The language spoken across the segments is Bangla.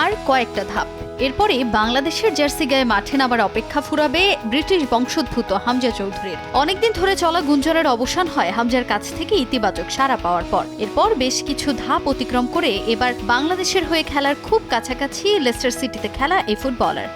আর কয়েকটা ধাপ। এরপরে বাংলাদেশের জার্সি গায়ে মাঠে নামার অপেক্ষা ফুরাবে ব্রিটিশ বংশোদ্ভূত হামজা চৌধুরীর। অনেকদিন ধরে চলা গুঞ্জনের অবসান হয় হামজার কাছ থেকে ইতিবাচক সাড়া পাওয়ার পর। এরপর বেশ কিছু ধাপ অতিক্রম করে এবার বাংলাদেশের হয়ে খেলার খুব কাছাকাছি লেস্টার সিটিতে খেলা এই ফুটবলার।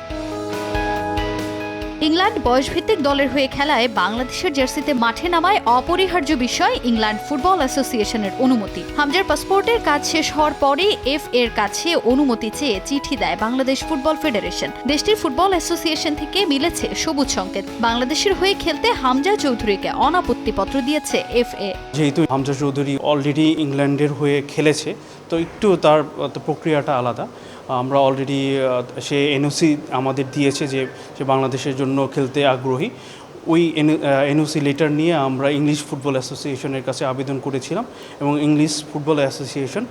ইংল্যান্ড বয়সভিত্তিক দলের হয়ে খেলায় বাংলাদেশের জার্সিতে মাঠে নামায় অপরিহার্য বিষয় ইংল্যান্ড ফুটবল অ্যাসোসিয়েশনের অনুমতি। হামজার পাসপোর্টের কাজ শেষ হওয়ার পরে এফ এর কাছে অনুমতি চেয়ে চিঠি দেয় বাংলাদেশ ফুটবল ফেডারেশন। দেশটির ফুটবল অ্যাসোসিয়েশন থেকে মিলেছে সবুজ সংকেত। বাংলাদেশের হয়ে খেলতে হামজা চৌধুরীকে অনাপত্তিপত্র দিয়েছে এফ এ। যেহেতু হামজা চৌধুরী অলরেডি ইংল্যান্ডের হয়ে খেলেছে, তো একটু তার প্রক্রিয়াটা আলাদা। আমরা অলরেডি সে এনওসি আমাদের দিয়েছে যে বাংলাদেশের জন্য খেলতে আগ্রহী। ওই এনওসি লেটার নিয়ে আমরা ইংলিশ ফুটবল অ্যাসোসিয়েশনের কাছে আবেদন করেছিলাম এবং ইংলিশ ফুটবল অ্যাসোসিয়েশন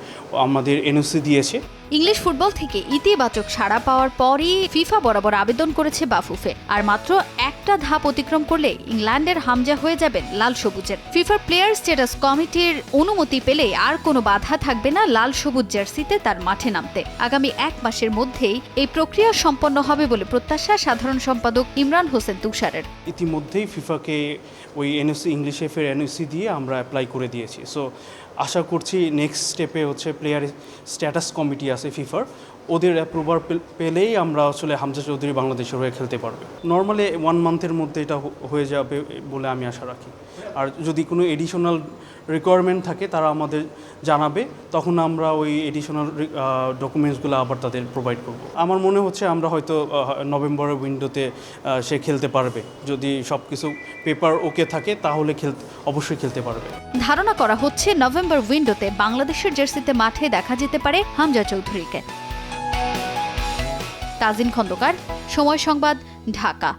আমাদের এনওসি দিয়েছে। ইংলিশ ফুটবল থেকে ইতিবাচক সাড়া পাওয়ার পরই ফিফা বরাবর আবেদন করেছে বাফুফে। আর মাত্র একটা ধাপ অতিক্রম করলে ইংল্যান্ডের হামজা হয়ে যাবেন লাল সবুজের। ফিফার প্লেয়ার স্ট্যাটাস কমিটির অনুমতি পেলে আর কোনো বাধা থাকবে না লাল সবুজ জার্সিতে তার মাঠে নামতে। আগামী এক মাসের মধ্যেই এই প্রক্রিয়া সম্পন্ন হবে বলে প্রত্যাশা সাধারণ সম্পাদক ইমরান হোসেন তুষারের। ইতিমধ্যেই ফিফাকে ওই এনওসি ইংলিশ এফের এনওসি দিয়ে আমরা অ্যাপ্লাই করে দিয়েছি। সো আশা করছি নেক্সট স্টেপে হচ্ছে প্লেয়ার স্ট্যাটাস কমিটি আছে ফিফার ওদের অ্যাপ্রুভার পেলেই আমরা আসলে হামজা চৌধুরী বাংলাদেশের হয়ে খেলতে পারবে। নর্মালি ওয়ান মান্থের মধ্যে এটা হয়ে যাবে বলে আমি আশা রাখি। আর যদি কোনো এডিশনাল রিকোয়ারমেন্ট থাকে, তারা আমাদের জানাবে, তখন আমরা ওই এডিশনাল ডকুমেন্টসগুলো আবার তাদের প্রোভাইড করব। আমার মনে হচ্ছে আমরা হয়তো নভেম্বরের উইন্ডোতে সে খেলতে পারবে। যদি সব কিছু পেপার ওকে থাকে, তাহলে খেলতে, অবশ্যই খেলতে পারবে। ধারণা করা হচ্ছে নভেম্বর উইন্ডোতে বাংলাদেশের জার্সিতে মাঠে দেখা যেতে পারে হামজা চৌধুরীকে। তাজিন খন্দকার। সময় সংবাদ ঢাকা।